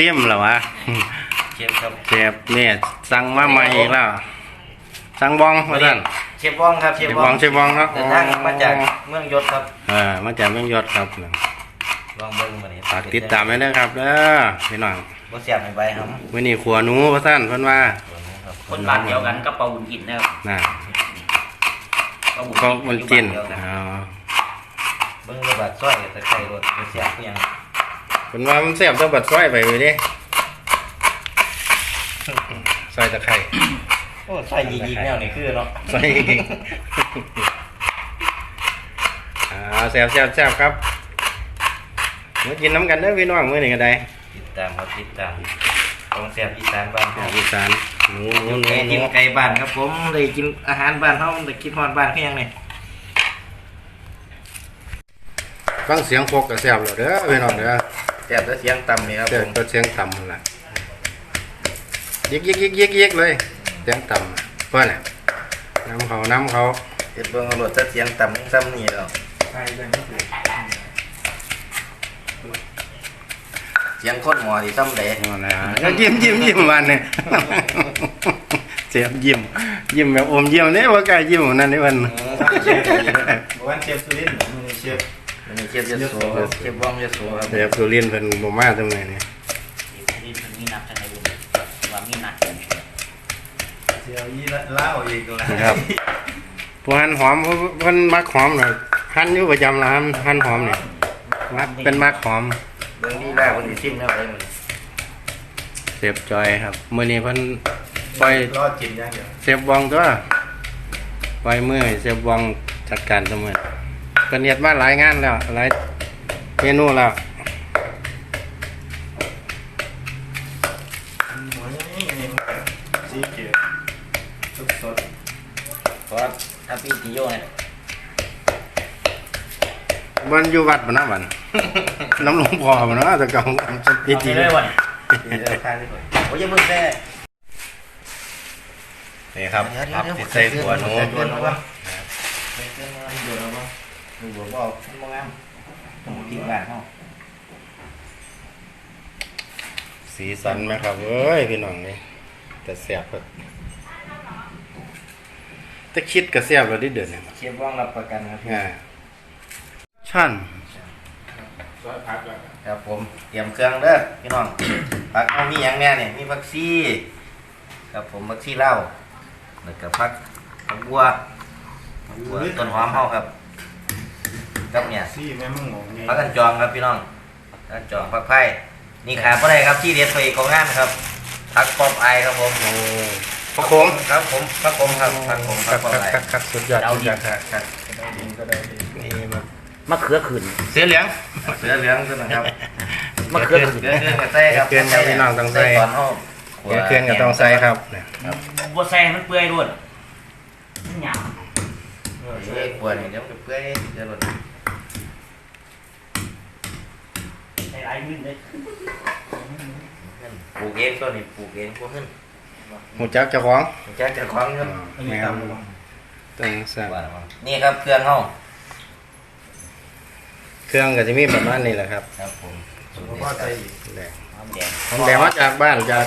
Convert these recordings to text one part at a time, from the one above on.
ผู้ซีผู้ซิมเหรอวะเชฟครับเชฟเนี่ยสั่งมาใหม่อีกแล้วสั่งบองมาท่านเชฟบ้องครับเชฟเชฟบ้บอองงเชฟบองครับเดินทางมาจากเมืองยศครับเออมาจากเมืองยศครับลองเบิ่งมานี่ฝากติดตามไว้ด้วยครับเด้อพี่น้องบ่เสียบให้ไปครับมื้อนี้ขัวหนูว่าซั่นเพิ่นว่าคนบ้านเดียวกันกับปลาบุญกินนะครับน่ะปลาบุญก็มันกินอยู่บ้าเดียวกัอ๋อเบิ่งระบาดซอยตะไคร้รถบ่เสียบคือหยัง เพิ่นว่ามันแซ่บต้องบัดซอยไปเว้ยเด้ซอยตะไคร้โอ้ใส่ยีกๆแนวนี่คือเนาะซอยอ่าแซ่บแซ่บแซ่บครับมากินน้ำกันเด้อพี่น้องมื้อนี้ก็ได้ติดตามครับติดตามของเสียบอีสานบ้านเฮาอีสานหนูหนูหนูไก่หกินูนไก่บ้านครับผมได้กินอาหารบ้านเฮาได้คิดฮอดบ้านคือหยังนี่ฟังเสียงพกก็แซ่บแล้วเด้อพี่น้องเด้อ แซ่บแต่เสียงต่ำนี่ครับเสียผงมก็เสียงต่ำนั่นล่ะยิกยิกยิกยิกยิกเลย เสียงต่ำเพื่อนน่ะน้ำเขาน้ำเขาเฮ็ดเบิ่งเอารถแต่เสียงต่ำซ้ำนี่แล้วเสียงคนหมอที่ซ้ำใดเอาละก็ยิ้มยิ้มยิ้มวันเนี่ยเสียบยิ้มยิ้มแบบอมยิ้มเนี่ยว่ากล้ายิ้มนั่นนี่มันวันเชฟสุรินทร์มีเชฟ อันนี้เชฟยโสครับเชฟบ้องยโสครับเสียบสุรินทร์เพิ่นบ่มาตรงไหนเนี่ยนี่มันมีนัดกันในวงว่ามีนัดกันเชียวยี่เล่าอีกแล้วนะครับผู้หั่นหอมเพิ่นมักหอมน่ะหั่นอยู่ประจำละหั่นหั่นหอมเนี่ยมักเป็นมักหอมเบิ่งนี่ได้คนที่ซิมแล้วอะไรมันเสียบจอยครับมื้อนี้เพิ่นปล่อยรอดกินอย่างเดียวเสียบวองตัวปล่อยมือให้เสียบวองจัดการเสมอ เพิ่นเฮ็ดมาหลายงานแล้ว หลายเมนูแล้วหัวนี่นี่สีเขียวสดสดเพราะว่าถ้าพี่ติโยเนี่ยมันอยู่วัดบ่นะบัดน้ำหลวงพ่อบ่นะแต่เก่าจริงจริงเลยวันดีเออทานดีกว่าโอ้ยอยังมึงแซ่นี่ครับเดี๋ยวครับเดี๋ยวติดใส่หัวหนู เดี๋ยวเดี๋ยวเดี๋ยวเดี๋ยวเดี๋ยวเดี๋ยวดูบอกว่ามันบ่งามต้องกินบ้านเฮาสีสันไหมครับเอ้ยพี่น้องนี่แต่แซ่บครับแต่คิดก็แซ่บแล้วดิเดือนเนี่ยเชฟว่างรับประกันครับพี่อ่าชั่นซอยพักแล้วครับผมเตรียมเครื่องเด้อพี่น้อง ผักเอามีหยังแน่เนี่ยมีผักชีครับผมผักชีเหล้าแล้วก็ผักผักบัวผักบัวต้นหอมเฮาครับ กับเนี่ยซี่แม่มึงงงไงพักกันจองครับพี่น้องพักกันจองพักไผ่นี่ขาดบ่ได้ครับที่เด็ดไปของงานครับพักปอบไอครับผมโอ้พระโคมครับผมพักผมครับพักผมคพัรักบปอบครับไอครับครับสุดยอดสุดยอดครับครับได้ดีก็ได้ดีนี่มามะเขือขืนเสือเหลืองเสือเหลืองตัวนะครับมะเขือขืนเสือเหลืองกับไส้ครับเสือเหลืองพี่น้องต้องใส่ตอนห้องเสือเคลื่อนกับต้องใส่ครับเนี่ยบัวแซ่มันเปื่อยรวดหยาบเอ้ยปวดนี่เดี๋ยวมันเปื่อยเดี๋ยวหล่น ใส่ หลายมือเลยปลูกเองตัวนี้ปลูกเองพวกขึ้นหูจักเจ้าของแจ๊กจะคล้องครับอันนี้แม่ตามต้องใส่นี่ครับเครื่องห้องเครื่องก็จะมีประมาณนี้แหละครับครับผมผมก็ใจอีกแดงหอมแดงผมแดงมาจากบ้านจาก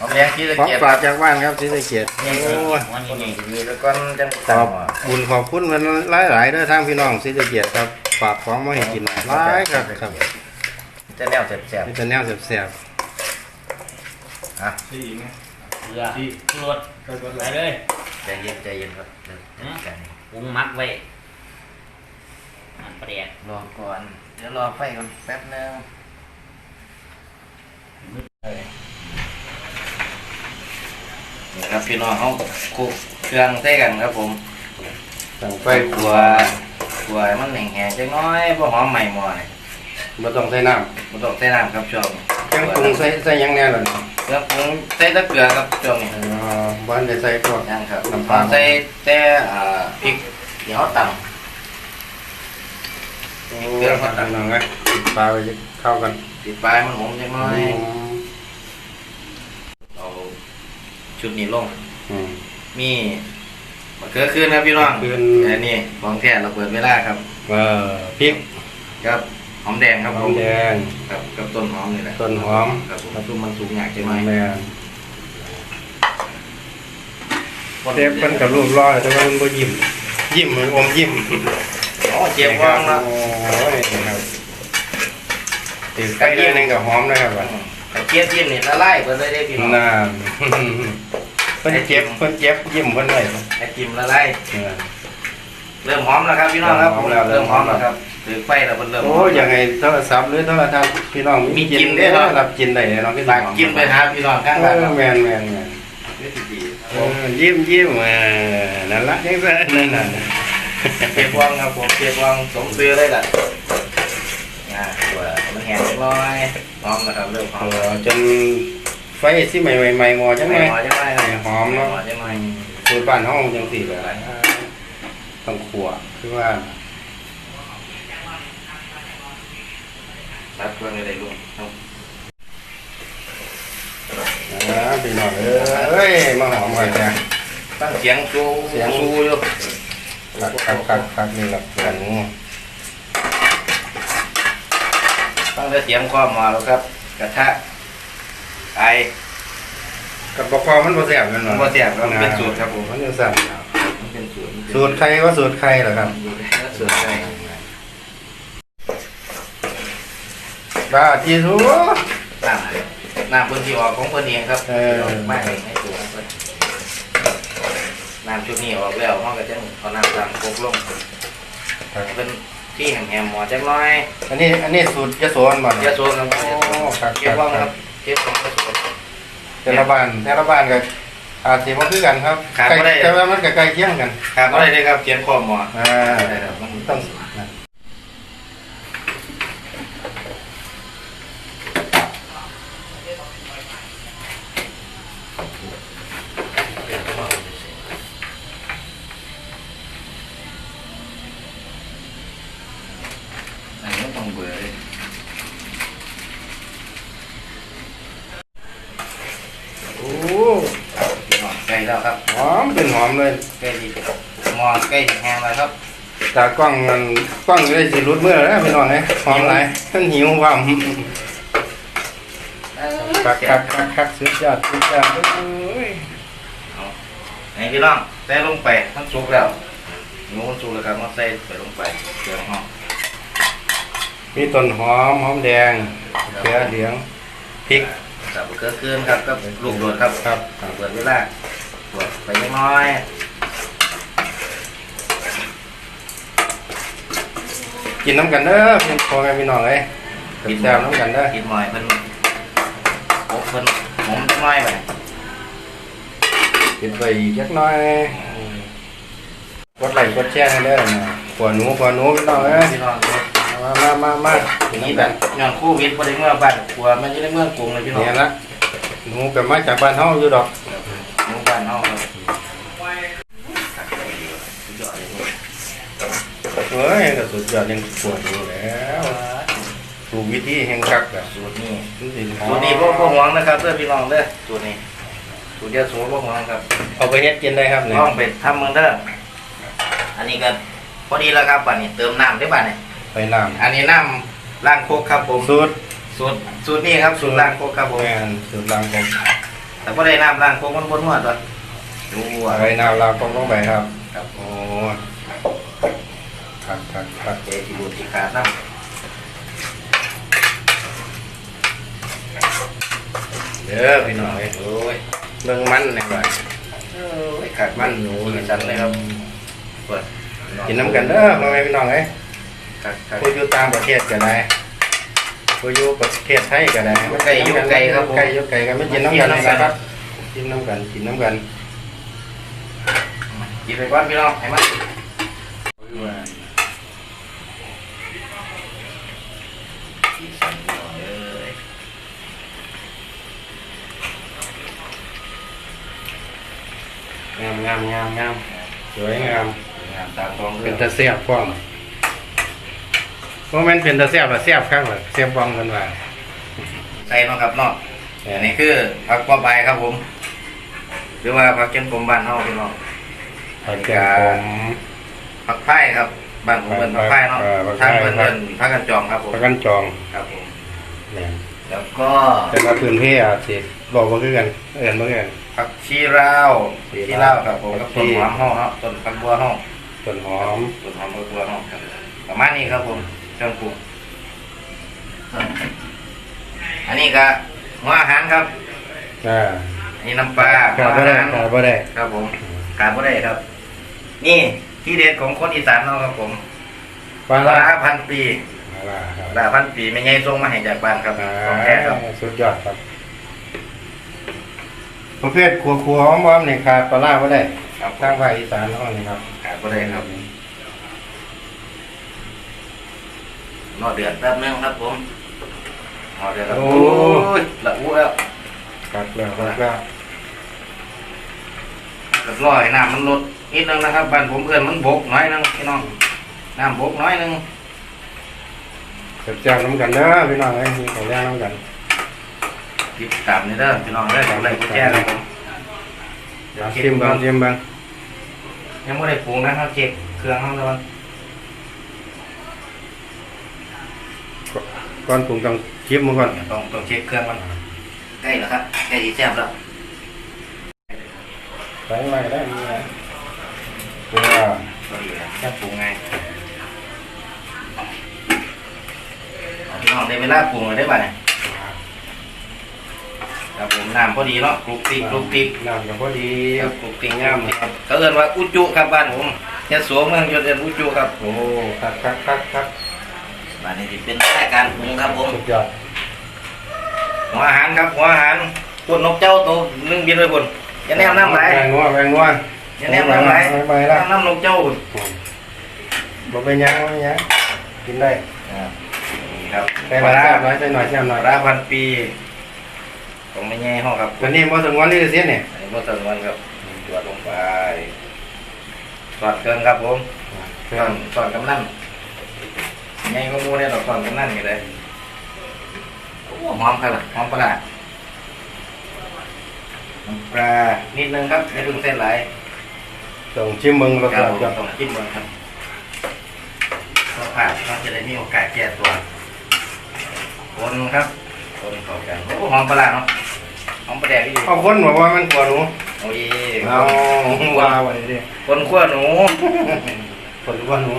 หอมแดงที่ตะของเกียบฝากจากบ้านครับที่ตะเกียบนี่โอ้ยหัวใหญ่ดีแล้วก็จังขอบบุญขอบคุณมันหลายๆเด้อทางพี่น้องที่ตะเกียบครับฝากของมาให้กินหลายครับครับ จะแนวแสบนี่จะแนวแซ่บๆอะซี่อีกไงๆเกลือชูรสก็ก็ใส่เลยเลย ใจเย็นใจเย็นครับเดี๋ยวจัดการปรุงมักไว้มันเปรี้ยรอก่อน เดี๋ยวรอไฟก่อนแป๊บนึงนี่ครับพี่น้องเขาคลุกเครื่องใส่กันครับผม ๆตั้งไฟไปกลัวกลัวให้มันแห้งๆจังน้อยเพราะหอมใหม่หมอนี่ บ่ต้องใส่น้มันต้องใส่น้ำครับช่วงำเครื่องปรุงใส่ใส่หยังแน่ล่ะนี่เครื่องปรุงใส่แตะเกลือครับช่วงนี้เอ่อบ้านได้ใส่พวก ยังครับน้ำปลา ใส่แต่อ่าพริกเดี๋ยวเขาตำเครื่องผัดน้องไงปลาไปเข้ากันติดปลายมันหอมจังน้อยเอาชุดนี้ลง อืม มีมะเขือคืนครับพี่น้องมะเขือคืน อันนี้ของแท้เราเปิดเวลาครับ เออพริกครับ หอมแดงครับหผอมมแดงครับกับต้นหอมนี่แหละต้นหอมครับผมต้นมันสูงอยากใช่ไหมแม่นเทปมันกับรูปรอยแต่ว่ามันบ่ยิ้มยิ้มมันอมยิ้มอ๋อเจียบว่างละโอ้ยครับติดใกล้เรื่องนึงกับหอมนะครับว่าแต่เจียบยิ้มนี่ละลายเพิ่นเลยได้พี่น้องนานเพิ่นเจ็บเพิ่นเจ็บยิ้มเพิ่นไว้ไอ้จิ้มละลายเออเริ่มหอมแล้วครับพี่น้องครับเริ่มหอมแล้วเริ่มหอมแล้วครับ ถือไฟแล้วเพิ่นเริ่มหโอ้อมอยากให้โทรศัพท์หรือโทรทัศน์พี่น้องมีกินได้เหรอ รับกินได้เนาะพี่ฝากกินไปหาพี่น้องข้างเอบ้านอครับแม่นแม่นแม่นนี่สิดีเออยิ้มยิ้มเออนั่นละยังไงนั่นน่ะเก็บว่างครับผมเก็บว่างสมซื้อเลยล่ะอ่าตัวมันแห้งเล็กน้อยหอมนะครับเริ่มหอเอมอจนไฟสิใหม่ใหม่ๆหมอจังไม่ไง หอมใช่ไหมครับหอมเนาะหอมใช่ไหม สูตรบ้านห้องจังสี่แบบต้องขัวคือว่า รับเครื่องอะไรลุงครับอ่าพี่น้องเอ้ยมาหอมกันจ้ะตั้งเสียงซูเสียงซูอยู่คักคักคักคักนี่ละกันตั้งแต่เสียงก็มาแล้วครับ กระทะไอกับปกคอมันบ่แซ่บกันมันบ่แซ่บครับมันเป็นสูตรครับผมมันจะสั่นมันเป็นสูตรมันเป็นสูตรใครว่าสูตรใครเหรอครับสูตรใคร บ้าที่รู้น้ำน้ำพื้นที่ออกของเพิ่นเองครับเออไม่เองให้ตัวเพิ่นน้ำชุดนี้ออกแล้วห้องก็จะเอาน้ำตามโคกลงเป็นที่แหมๆหมอจักหน้อย อันนี้อันนี้สูตรยะโสนบ่เยเนี่ยอะโซนครับโอ้ครับเก็บว่างครับเก็บของกระสุนแต่ละบ้านแต่ละบ้านก็อาจสิบ่คือกันครับขาดใกล้บ่ได้แต่ว่ามันก็ใกล้เคียงกันครับอะไรเลยครับเขียนข้อหมออ่าได้ครับมันต้องนะ อันนี้ต้องเบื่อเลยโอ้พี่น้องใกล้แล้วครับ หอมเป็นหอมเลย ใกล้ที่หมอใกล้จะแห้ งแล้วครับตากล้องมันกล้องอยู่ได้สิรุดเมื่อแล้วพี่น้องเอ้ยหอมหลายท่านหิวความคักคักคักคักสุดยอดสุดยอดเอ้ยไอ้พี่น้องใส่ลงไปมันสุกแล้วหมูมันสุกแล้วครับมันใส่ไปลงไปเกลือหอมมีต้นหอมหอมแดงเกลือเหลืองพริกกับเกลือเกลือครับกับลูกโดดครับครับเปิดเวลาตรวจไปเล็กน้อย กินน้ำกันเด้อพี่พ่อแม่พี่น้องเอ้ยแซ่บๆน้ำกันเด้อกินหน่อยเพิ่นโอ้เพิ่นหอมจักหน่อยไปกินไปอีกจักหน่อยกดไลค์กดแชร์ให้เด้อนะขวหนูขวหนูพี่น้องเอ้ยพี่น้องเด้อมามามามากินนี่น้ำแบกันบย้อนโคู่วิทย์บ่ได้เมื่อบ้านกลัวมันจะได้เมืองกรุงเลยพี่น้องเนี่ยละหนูก็มาจากบ้านเฮาอยู่ดอกหมู่บ้านเฮาครับสุดยอดเลยครับ เฮ้ยก็สุดยอดยังปวดอยู่แล้วถูกวิธีแห่งคักอะสูตรนี้สูตรนี้สูตรนี้บ่บ่หวงนะครับเด้อพี่น้องเด้อสูตรนี้สูตรเดียวสูตรบ่หวงครับเอาไปเฮ็ดกินได้ครับเนี่ยลองไปทำเมืองเด้ออันนี้ก็พอดีแล้วครับบัดนี้เติมน้ำได้บัดนี้ไปน้อันนี้น้ำล้างโคกครับผมำสูตรสูตรสูตรนี้ครับสูตรล้างโคกครับผมแม่นสูตรล้างผมแต่พอได้น้ำล้างโคกมันบ่นวดตัวดูว่าไปน้ำล้างผมลงไปครับครับโอ้ คักคักคักเจที่บูดที่ขาดน้ำเด้อพี่น้องเอ้ยโอ้ยเบิ่งมันในบ้านโอ้ยขาดมันหนูเลยจันเลยครับเปิดกินน้ำกันเด้อพ่อแม่พี่น้องเอ้ยขาดขาดผู้อยู่ต่างประเทศก็ได้ผู้อยู่ประเทศไทยก็ได้ไก่อยู่ไกลครับผมไก่อยู่ไกลก็ไม่กินน้ำกันนะครับกินน้ำกันกินน้ำกันกินไปก่อนพี่น้องให้มัน งามงามงามงามสวยงามงามตามท้องเป็เรื่นองตะเสียบฟ้องเพราะมันเป็นตะเสียบละเสียบข้างละเสียบบ้องกันว่าใส่เนาะครับเนาะอันนี้คือผักกวาใบครับผม หรือว่าผักเก็นผมบ้านเฮาพี่น้อง ผัดแกงผมผักไผ่ครับบ้านผมเป็นผักไผ่เนาะเออผักไผ่ ทางเพื่อนเพื่อนพักกันจองครับผมประกันจองครับผมเนี่ยแล้วก็แต่ว่าพื้นที่อาจสิบอกว่าคือกัน เอื่นบ่คือกัน ผักชีราวชีชีราราววครับผมผักับกชีต้นหอมห้องเนาะต้นผักบัวห้องต้นหอมต้นหอมผักบัวห้องครับประมาณนี้ครับผมเครื่องปรุงอันนี้ก็หัวอาหารครับอ่าอันนี้น้ำปลาขาดบ่ได้ขาดบ่ได้ครับผมขาดบ่ได้ครับ นี่ที่เด็ดของคนอีสานเราครับผมปลาปลาละร้าพันปีปลาละครับปลาร้าพันปีไม่ใช่ส่งมาให้จากบ้านครับอ่าของแท้ครับสุดยอดครับ ประเภทครัวครัวหอมๆนี่ขาดปลาละบ่ได้ครับทางภาคอีสานเฮานี่ครับขาดบ่ได้ครับรอเดือดแป๊บนึงครับผมรอเดือดแล้วโอ้โอ้ยละอู้แล้วครับแล้วครับแล้วก็รอให้น้ำมันลดนิดนึงนะครับบ้านผมเพื่อนมันบกน้อยนึงพี่น้องน้ำบกน้อยนึงแซ่บๆน้ำกันเด้อพี่น้องเอ้ยมีของแรงน้ำกัน ติดตามนี่เด้อพี่น้องเด้อกดไลค์กดแชร์ครับผมเดี๋ยวชิมเบ้างชิมเบ้างยังไม่ได้ปรุงนะครับเช็คเครื่องห้องแล้วมันก่อนปรุงต้องชิมมันก่อนต้องต้องเช็คเครื่องมันใกล้แล้วครับใกล้ที่แซ่บแล้วใส่มาก็ได้มีอะไรเกลือพอดีครับแค่ปรุงไงเอาพี่น้องได้เวลาปรุงเลยได้ป่ะเนี่ย ครับผมน้ำพอดีเนาะกรุบกริบกรุบกริบน้ำก็พอดีครับกรุบกริบงามครับเขาเอิ้นว่าอุจุครับบ้านผมยะโสเมืองยศเอิ้นอุจุครับ โอ้คักคักคักคักบ้านนี้สิเป็นรายการปรุงครับผมสุดยอดหัวอาหารครับหัวอาหารพวกนกเจ้าตัวหนึงบินไปบนอย่าแนมน้ำไหลแบงนัวแบงนัวอย่าแนมน้ำไหลไปไปแล้วน้ำน้ำนกเจ้าบ่เป็นหยังบ่เป็นหยังกินได้อ่านี่ครับใส่หน่อยแซ่บหน่อยใส่หน่อยแซ่บหน่อยราพันปี ผมไม่แย่ห้องครับตัวนี้บ่ถึงวันนี้เสียเนี่ยอันนี้ก็เติมวันครับตรวจลงไปสอดเครื่องครับผมเครื่สอองนสอนกำนันไงก็มูเนี่ยเราสอนกำนันอยู่เลยโอ้หอมครับล่ะหอมปลาร้าน้ำปลานิดนึงครับไม่ต้องเส้นไหลายต้องชิมมึงรสครัชาบติผมก่อนต้องจิ้มก่อนครับเพราะผ่านเราจะได้มีโอกาสแก้ตัวคนครับคนเข้ากันโอ้หอมปลาร้าเนาะ หอมปลาแดกที่ดีเอาคนบอกว่ามันกลัวหนูโอ้ยเอาว่าไว้ดิคนขั้วหนูคนกลัวหนู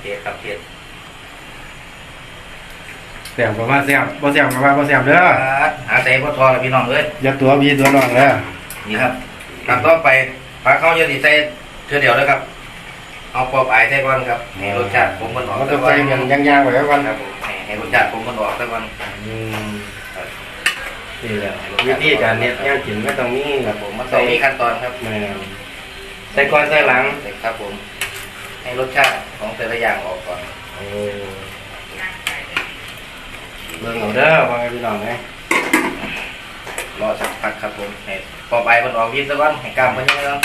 เทียครับเทียแซ่บก็ว่าแซ่บบ่แซ่บก็ว่าบ่แซ่บเด้อหาใส่พ่อทอแล้วพี่น้องเอ้ยอย่าตัวพี่ตัวน้องเด้อนี่ครับขั้นต่อไปปลาเข้าเยอะสิใส่เทื่อเดียวเลยครับเอาปอบอายใส่ก่อนครับให้รสชาติผมมันออกมันซะจะก่อใส่นกันย่างๆไว้ก่อนครับผม ให้ให้รสชาติผมมันออกซะก่อนอืมนี่แหละวิธีการเฮ็ดย่างกินไม่ต้องมีครับผมมันต้องมีขั้นตอนครับแม่นใส่ก่อนใส่หลังครับผม ให้รสชาติของแต่ละอย่างออกก่อนเออเบิ่งเอาเด้อว่าไงพี่น้องเอ้ยรอสักพักครับผมให้ปอบอายมันออกวิตซะก่อนให้กล้ามมันยังไงครับ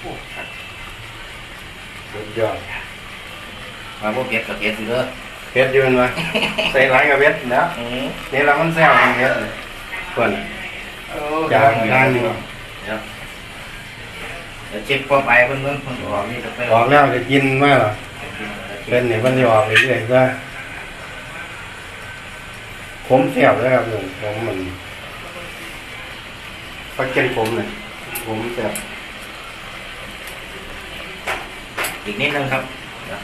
โอ้ครับ สุด ยอดมาพวกเก็ดกับเก็ดอยู่เด้อเผ็ดอยืนวะใส่หลายกับเผ็ดนะอืมนี่ละมันแซ่บมันเผ็ดเลยเพิ่นโอ้จางจางอยู่เดี๋ยวเดี๋ยวเช็คปอบอายเพิ่นเพิ่นเพิ่นออกนี่จะไปออกแล้วจะกินมาเหรอเป็นนี่เพิ่นสิออกเรื่อยๆก็ผมแซ่บเลยครับผมผมมันปลาเก็นผมเนี่ยผมแซ่บ อีกนิดนึงครับเดี๋ยว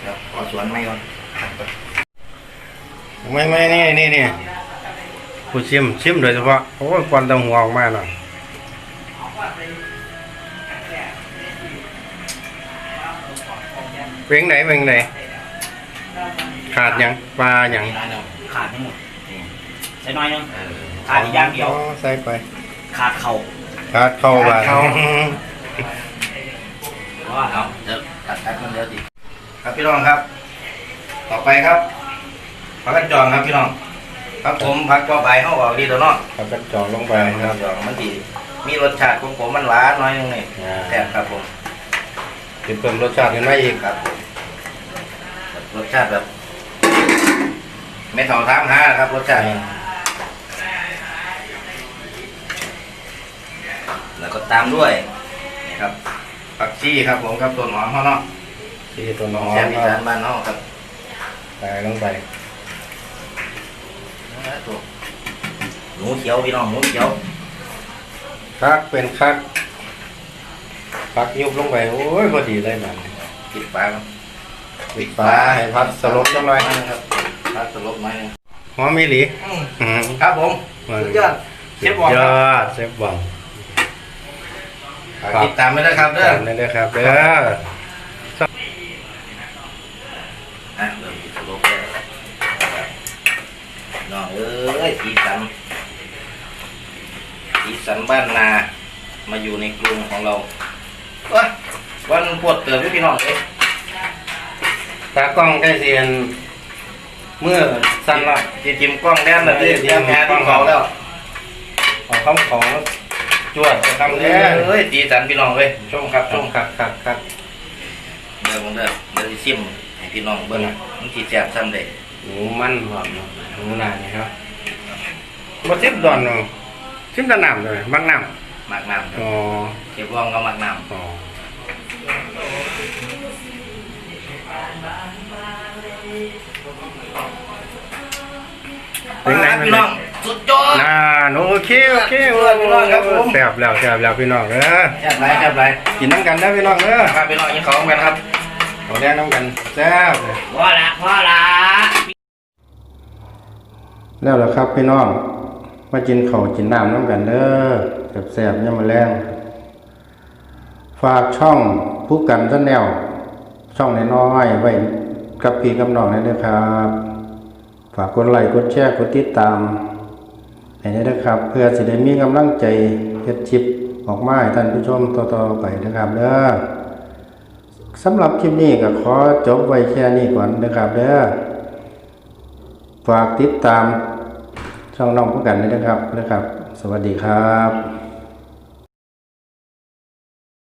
เดี๋ยวขอสวนไม่ก่อนไม่ไม่นี่นี่นี่ผู้ชิมชิมโดยเฉพาะโอ้ยควันเตาหัวออกมาหน่อยเวงไหนเวงไหนขาดหยังปลาหยังน้อยหนึ่งขาดทั้งหมดนี่ใส่น้อยหนึงเออขาดอีกอย่างเดียวอ๋อใส่ไป ขาดเข่าขาดเข้าบาด ว่าเอาเดี๋ยวตัดตัดมันเดี๋ยวดิครับพี่น้องครับ ต่อไปครับผักกระจองครับพี่น้องครับผมผักปอบอายเขาออกดีตัวเนาะเอากระจอกลงไปไปคครัรับบดองมันดีมีรสชาติของผมมันหวานน้อยนึงนี่อ่าแซ่บครับผมติดเพิ่มรสชาติขึ้นมาอีกครับผมรสชาติแบบไม่เท่าทางหาครับรสชาตินี่แล้วก็ตามด้วยนี่ครับ ผักชีครับผมครับต้นหอมเขาเนาะที่ตัวน้องแซ่บอีสานบ้านเฮาครับใส่ลงไปตัวหนูเขียวพี่น้องหนูเขียวคักเป็นคักพักยุบลงไปโอ้ยพอดีเลยมันปิดฝาครับปิดฝาให้พัดสลบจังหน่อยครับพัดสลบหน่อยหนึงหอมไม่หลีอืมครับผมมันสุดยอดเชฟบอลยครับอดเชฟบอง ฝากติดตามไปด้วยครับเด้อตามได้เลยครับเด้ออะเริ่มติดสลบแล้วน้องเอ้ยสีสันสีสันบ้านนา มาอยู่ในกรุงของเราว้าวันปวดเติมพี่น้องเอ้ยตากล้องใกล้เสียนเมื่อสั้นละจีจิมกล้องแดนแล้วที่เตรียมงานที่เขาแล้วเอาคำของ จวดจะทำเอ้เนี้ยยสีสันพี่น้องเว้ยชมครับชต้มมคักคักคักเดี๋ยวผมเด้อเดี๋ยวสิซิมให้พี่น้องเบิ่งมันสิแซ่บซ้ำเด้หมูมันหอมเนาะหมูนานี่ครับบ่ซิมดอนเนาะซิมแตะน้ำเลยมักน้หมักน้ำคำรับอ๋อเชฟรองก็หมักน้ำอ๋อเป็นไงพี่น้อง สุดยอดน่าโอเคโอเคเออพี่น้องครับผม แซ่บแล้วแซ่บแล้วพี่น้องเด้อแซ่บไรแซ่บไรกินน้ำกันได้อพี่น้องเด้อครับพี่น้องกินของกันครับเอาแน่น้ำกันแซ่บเลยพอละพอละแล้วล่ะครับพี่น้อง มากินข้าวกินน้ำน้ำกันเด้อแซ่บๆยามมื้อแลงฝากช่องผู้กันซะแนว ช่องน้อยๆไว้กับพี่กับน้องได้ด้วยครับ ฝากกดไลค์กดแชร์กดติดตาม ให้ได้นะครับ เพื่อจะได้มีกำลังใจเฮ็ดชิปออกมาให้ท่านผู้ชมต่อๆไปนะครับเด้อสำหรับคลิปนี้ก็ขอจบไว้แค่นี้ก่อนนะครับเด้อฝากติดตามช่องน้องพวกกันด้วยนะครับนะครับ สวัสดีครับ